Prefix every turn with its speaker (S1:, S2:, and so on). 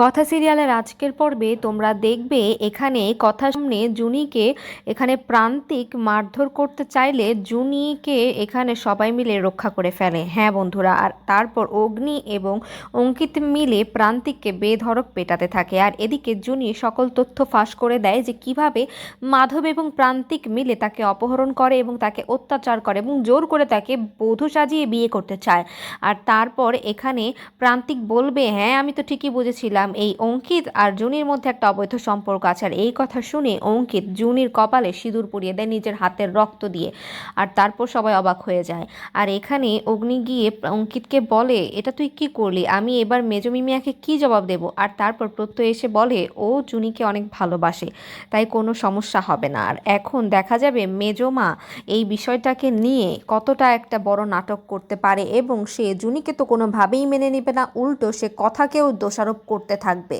S1: কথা সিরিয়ালের আজকের পর্বে তোমরা দেখবে এখানে কথা সামনে জুনিকে এখানে প্রান্তিক মারধর করতে চাইলে জুনিকে এখানে সবাই মিলে রক্ষা করে ফেলে। হ্যাঁ বন্ধুরা, আর তারপর অগ্নি এবং অঙ্কিত মিলে প্রান্তিককে বেধড়ক পেটাতে থাকে। আর এদিকে জুনি সকল তথ্য ফাঁস করে দেয় যে কীভাবে মাধব এবং প্রান্তিক মিলে তাকে অপহরণ করে এবং তাকে অত্যাচার করে এবং জোর করে তাকে বধূ সাজিয়ে বিয়ে করতে চায়। আর তারপর এখানে প্রান্তিক বলবে হ্যাঁ আমি তো ঠিকই বুঝেছিলাম। এই অঙ্কিত আর জুনির মধ্যে একটা অবৈধ সম্পর্ক আছে। আর এই কথা শুনে অঙ্কিত জুনির কপালে সিঁদুর পরিয়ে দেয় নিজের হাতের রক্ত দিয়ে। আর তারপর সবাই অবাক হয়ে যায়। আর এখানে অগ্নি গিয়ে অঙ্কিতকে বলে, এটা তুই কি করলি? আমি এবার মেজমিমিয়াকে কি জবাব দেব? আর তারপর প্রত্যয় এসে বলে, ও জুনিকে অনেক ভালোবাসে, তাই কোনো সমস্যা হবে না। আর এখন দেখা যাবে মেজমা এই বিষয়টাকে নিয়ে কতটা একটা বড় নাটক করতে পারে এবং সে জুনিকে তো কোনোভাবেই মেনে নেবে না। উল্টো সে কথাকেও দোষারোপ করতে থাকবে।